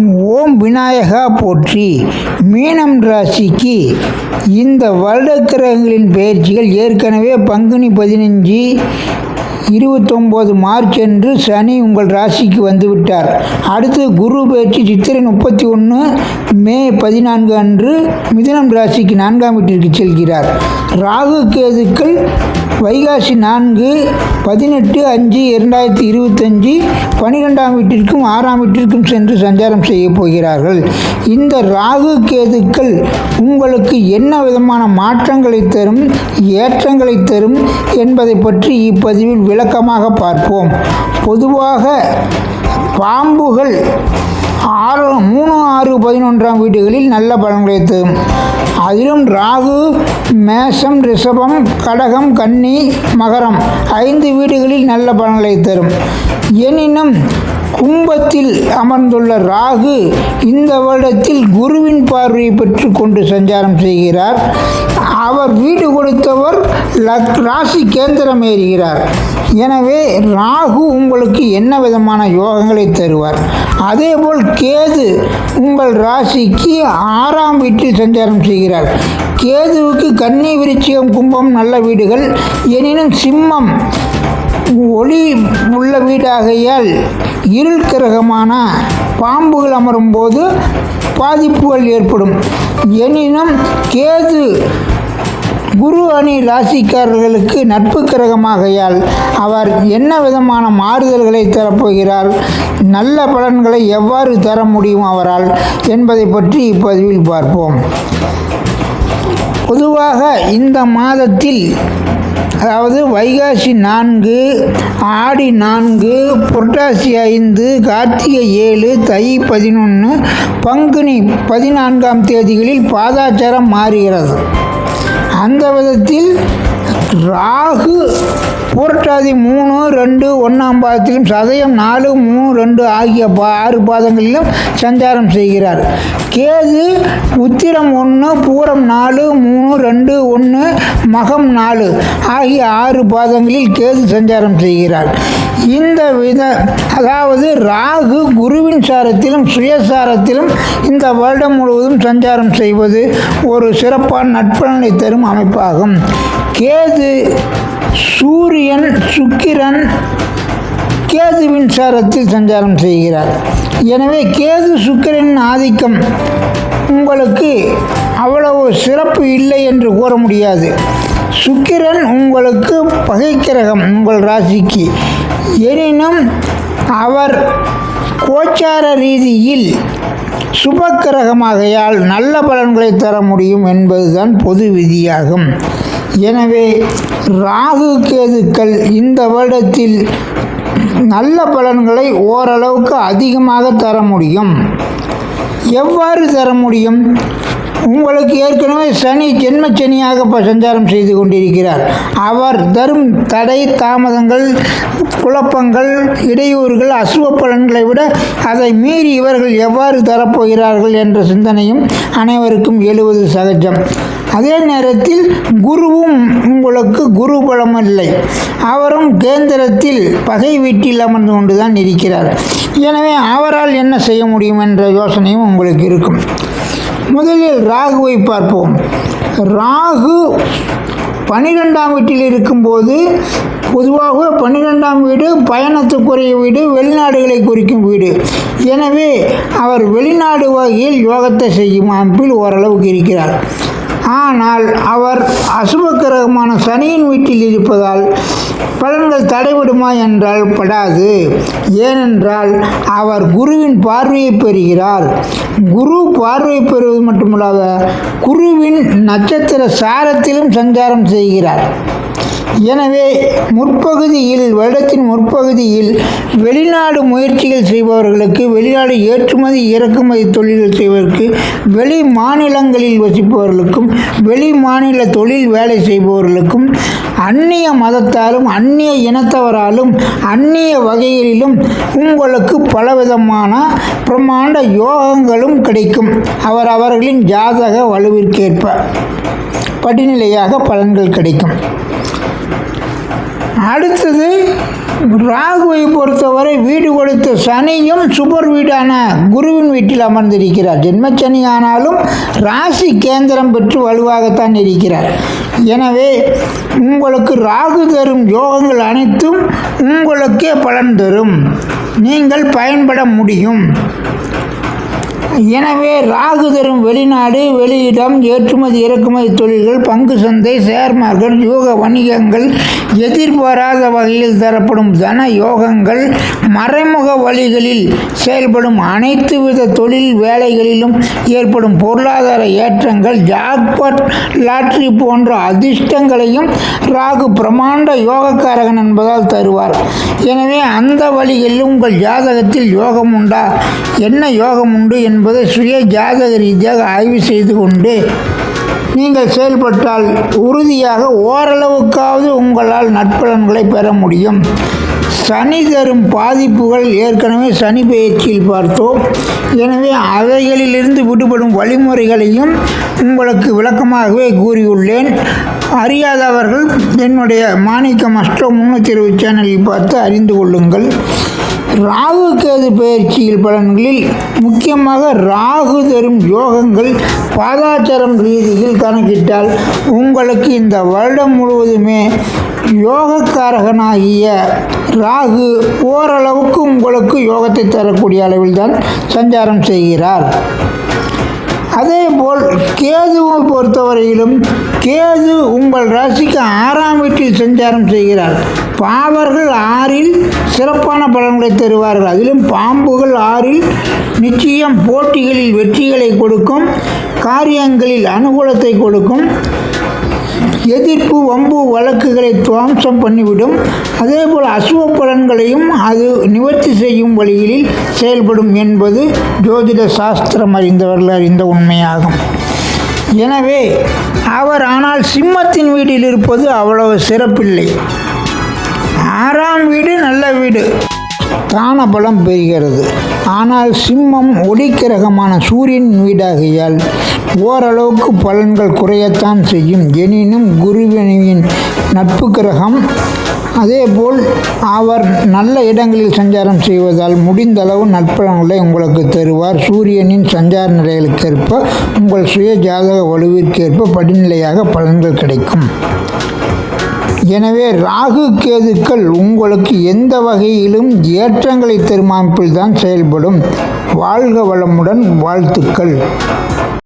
ஓம் விநாயகா போற்றி. மீனம் ராசிக்கு இந்த வருடக்கிரகங்களின் பெயர்ச்சிகள் ஏற்கனவே பங்குனி பதினஞ்சு இருபத்தொம்போது மார்ச் அன்று சனி உங்கள் ராசிக்கு வந்துவிட்டார். அடுத்து குரு பயிற்சி சித்திரை முப்பத்தி ஒன்று மே பதினான்கு அன்று மிதுனம் ராசிக்கு நான்காம் வீட்டிற்கு செல்கிறார். ராகு கேதுக்கள் வைகாசி நான்கு பதினெட்டு அஞ்சு இரண்டாயிரத்தி இருபத்தஞ்சி பன்னிரெண்டாம் வீட்டிற்கும் ஆறாம் வீட்டிற்கும் சென்று சஞ்சாரம் செய்ய போகிறார்கள். இந்த ராகு கேதுக்கள் உங்களுக்கு என்ன விதமான மாற்றங்களை தரும் ஏற்றங்களை தரும் என்பதை பற்றி இப்பதிவில் விளக்கமாக பார்ப்போம். பொதுவாக பாம்புகள் ஆறு மூணு ஆறு பதினொன்றாம் வீடுகளில் நல்ல பலன்களை தரும். அதிலும் ராகு மேஷம் ரிஷபம் கடகம் கன்னி மகரம். ஐந்து வீடுகளில் நல்ல பலன்களை தரும். எனினும் கும்பத்தில் அமர்ந்துள்ள ராகு இந்த வருடத்தில் குருவின் பார்வையை பெற்று கொண்டு சஞ்சாரம் செய்கிறார். அவர் வீடு கொடுத்தவர் லக் ராசி கேந்திரம் ஏறுகிறார். எனவே ராகு உங்களுக்கு என்ன விதமான யோகங்களை தருவார்? அதேபோல் கேது உங்கள் ராசிக்கு ஆறாம் வீட்டில் சஞ்சாரம் செய்கிறார். கேதுவுக்கு கன்னி விருச்சியம் கும்பம் நல்ல வீடுகள். எனினும் சிம்மம் ஒளி உள்ள வீடாகையால் இருள் கிரகமான பாம்புகள் அமரும் போது பாதிப்புகள் ஏற்படும். எனினும் கேது குரு அணி ராசிக்காரர்களுக்கு நட்பு கிரகமாகையால் அவர் என்ன விதமான மாறுதல்களை தரப்போகிறார்? நல்ல பலன்களை எவ்வாறு தர முடியும் அவரால் என்பதை பற்றி இப்பதிவில் பார்ப்போம். பொதுவாக இந்த மாதத்தில் அதாவது வைகாசி நான்கு ஆடி நான்கு புரட்டாசி ஐந்து கார்த்திகை ஏழு தை பதினொன்று பங்குனி பதினான்காம் தேதிகளில் பாதாச்சாரம் மாறுகிறது. அந்த விதத்தில் ராகு புரட்டாதி மூணு ரெண்டு ஒன்றாம் பாதத்திலும் சதயம் நாலு மூணு ரெண்டு ஆகிய பா ஆறு பாதங்களிலும் சஞ்சாரம் செய்கிறார். கேது உத்திரம் ஒன்று பூரம் நாலு மூணு ரெண்டு ஒன்று மகம் நாலு ஆகிய ஆறு பாதங்களில் கேது சஞ்சாரம் செய்கிறார். இந்த வித அதாவது ராகு குருவின் சாரத்திலும் சுயசாரத்திலும் இந்த வருடம் முழுவதும் சஞ்சாரம் செய்வது ஒரு சிறப்பான நட்பலனை தரும் அமைப்பாகும். கேது சூரியன் சுக்கிரன் கேதுவின் சாரத்தில் சஞ்சாரம் செய்கிறார். எனவே கேது சுக்கிரன் ஆதிக்கம் உங்களுக்கு அவ்வளவு சிறப்பு இல்லை என்று கூற முடியாது. சுக்கிரன் உங்களுக்கு பகைக்கிரகம் உங்கள் ராசிக்கு. எனினும் அவர் கோச்சார ரீதியில் சுபக்கிரகமாகையால் நல்ல பலன்களை தர முடியும் என்பதுதான் பொது விதியாகும். எனவே ராகு கேதுக்கள் இந்த வருடத்தில் நல்ல பலன்களை ஓரளவுக்கு அதிகமாக தர முடியும். எவ்வாறு தர முடியும்? உங்களுக்கு ஏற்கனவே சனி ஜென்ம சனியாக சஞ்சாரம் செய்து கொண்டிருக்கிறார். அவர் தரும் தடை தாமதங்கள் குழப்பங்கள் இடையூறுகள் அசுவ பலன்களை விட அதை மீறி இவர்கள் எவ்வாறு தரப்போகிறார்கள் என்ற சிந்தனையும் அனைவருக்கும் எழுவது சகஜம். அதே நேரத்தில் குருவும் உங்களுக்கு குரு பலம் இல்லை அவரும் கேந்திரத்தில் பகை வீட்டில் அமர்ந்து கொண்டுதான் இருக்கிறார். எனவே அவரால் என்ன செய்ய முடியும் என்ற யோசனையும் உங்களுக்கு இருக்கும். முதலில் ராகுவை பார்ப்போம். ராகு பன்னிரெண்டாம் வீட்டில் இருக்கும்போது பொதுவாக பன்னிரெண்டாம் வீடு பயணத்துக்குரிய வீடு வெளிநாடுகளை குறிக்கும் வீடு. எனவே அவர் வெளிநாடு வகையில் யோகத்தை செய்யும் அமைப்பில் ஓரளவுக்கு இருக்கிறார். ஆனால் அவர் அசுப கிரகமான சனியின் வீட்டில் இருப்பதால் பலன்கள் தடைபடுமா என்றால் படாது. ஏனென்றால் அவர் குருவின் பார்வையை பெறுகிறார். குரு பார்வை பெறுவது மட்டுமல்லாத குருவின் நட்சத்திர சாரத்திலும் சஞ்சாரம் செய்கிறார். எனவே முற்பகுதியில் வருடத்தின் முற்பகுதியில் வெளிநாடு முயற்சிகள் செய்பவர்களுக்கு வெளிநாடு ஏற்றுமதி இறக்குமதி தொழில்கள் செய்வதற்கு வெளி மாநிலங்களில் வசிப்பவர்களுக்கும் வெளி மாநில தொழில் வேலை செய்பவர்களுக்கும் அந்நிய மதத்தாலும் அந்நிய இனத்தவராலும் அந்நிய வகைகளிலும் உங்களுக்கு பலவிதமான பிரம்மாண்ட யோகங்களும் கிடைக்கும். அவர் அவர்களின் ஜாதக வலுவிற்கேற்ப படிநிலையாக பலன்கள் கிடைக்கும். அடுத்தது ராகுவை பொறுத்தவரை வீடு கொடுத்த சனியும் சுபர் வீடான குருவின் வீட்டில் அமர்ந்திருக்கிறார். ஜென்மச்சனி ஆனாலும் ராசி கேந்திரம் பெற்று வலுவாகத்தான் இருக்கிறார். எனவே உங்களுக்கு ராகு தரும் யோகங்கள் அனைத்தும் உங்களுக்கே பலன் தரும். நீங்கள் பயன்பட முடியும். எனவே ராகு தரும் வெளிநாடு வெளியிடம் ஏற்றுமதி இறக்குமதி தொழில்கள் பங்கு சந்தை ஷேர் மார்க்கெட் யோக வணிகங்கள் எதிர்பாராத வகையில் தரப்படும் தன யோகங்கள் மறைமுக வழிகளில் செயல்படும் அனைத்து வித தொழில் வேலைகளிலும் ஏற்படும் பொருளாதார ஏற்றங்கள் ஜாக்பாட் லாட்ரி போன்ற அதிர்ஷ்டங்களையும் ராகு பிரமாண்ட யோகக்காரகன் என்பதால் தருவார். எனவே அந்த வழிகளில் உங்கள் ஜாதகத்தில் யோகம் உண்டா என்ன யோகம் உண்டு என்பதை சுய ஜாதக ரீதியாக ஆய்வு செய்து கொண்டு நீங்கள் செயல்பட்டால் உறுதியாக ஓரளவுக்காவது உங்களால் நற்பலன்களை பெற முடியும். சனி தரும் பாதிப்புகள் ஏற்கனவே சனி பயிற்சியில் பார்த்தோம். எனவே அவைகளிலிருந்து விடுபடும் வழிமுறைகளையும் உங்களுக்கு விளக்கமாகவே கூறியுள்ளேன். அறியாதவர்கள் என்னுடைய மாணிக்கம் அஷ்டோ முன்னூற்றி இருபது சேனலில் பார்த்து அறிந்து கொள்ளுங்கள். ராகு கேது பயிற்சியில் பலன்களில் முக்கியமாக ராகு தரும் யோகங்கள் பாதாச்சாரம் ரீதியில் கணக்கிட்டால் உங்களுக்கு இந்த வருடம் முழுவதுமே யோகக்காரகனாகிய ராகு ஓரளவுக்கு உங்களுக்கு யோகத்தை தரக்கூடிய அளவில் தான் சஞ்சாரம் செய்கிறார். அதே போல் கேதுவை பொறுத்தவரையிலும் கேது உங்கள் ராசிக்கு ஆறாம் வீட்டில் சஞ்சாரம் செய்கிறார். பாவர்கள் ஆறில் சிறப்பான பலன்களை தருவார்கள். அதிலும் பாம்புகள் ஆறில் நிச்சயம் போட்டிகளில் வெற்றிகளை கொடுக்கும் காரியங்களில் அனுகூலத்தை கொடுக்கும். எதிர்ப்பு வம்பு வழக்குகளை துவம்சம் பண்ணிவிடும். அதேபோல் அசுவ பலன்களையும் அது நிவர்த்தி செய்யும் வழிகளில் செயல்படும் என்பது ஜோதிட சாஸ்திரம் அறிந்தவர்கள் அறிந்த உண்மையாகும். எனவே அவர் ஆனால் சிம்மத்தின் வீட்டில் இருப்பது அவ்வளவு சிறப்பில்லை. ஆறாம் வீடு நல்ல வீடு. தானபலம் பெறுகிறது. ஆனால் சிம்மம் ஒளிக்கிரகமான சூரியன் வீடாகையால் ஓரளவுக்கு பலன்கள் குறையத்தான் செய்யும். எனினும் குருவினின் நட்பு கிரகம் அதேபோல் அவர் நல்ல இடங்களில் சஞ்சாரம் செய்வதால் முடிந்தளவு நற்பலன்களை உங்களுக்கு தருவார். சூரியனின் சஞ்சார நிலைகளுக்கேற்ப உங்கள் சுய ஜாதக வலுவிற்கேற்ப படிநிலையாக பலன்கள் கிடைக்கும். எனவே ராகு கேதுக்கள் உங்களுக்கு எந்த வகையிலும் ஏற்றங்களை தரும் அமைப்பில் தான் செயல்படும். வாழ்க வளமுடன் வாழ்த்துக்கள்.